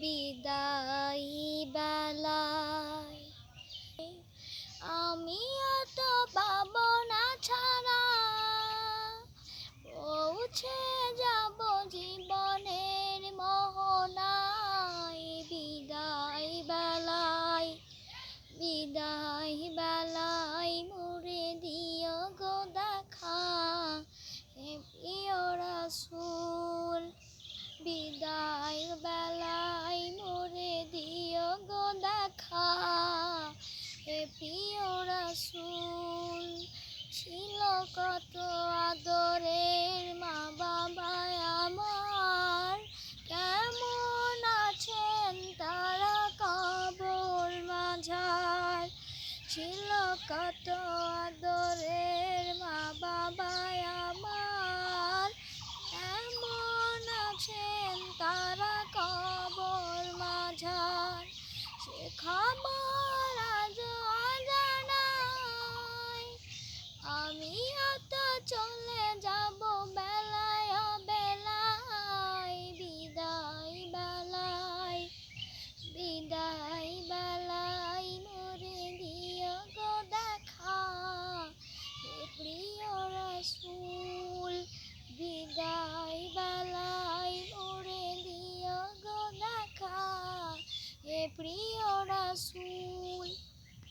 বিদায় বেলায়। আমি অত পাবনা ছাড়া পৌঁছে যাব জীবনের রাসূল ছিল কত আদরের মা বাবা আমার। কেমন আছেন তারা কবর মাঝার? ছিল কত আদরের মা বাবা আমার। কেমন আছেন তারা কবর মাঝার? সে চলে যাব বেলায় বেলায় বিদায় বেলায় বিদায় বেলায় মরে দিও গো দেখা প্রিয় রসুল, বিদায় বেলায় মরে দিও গো দেখা হে প্রিয় রসুল।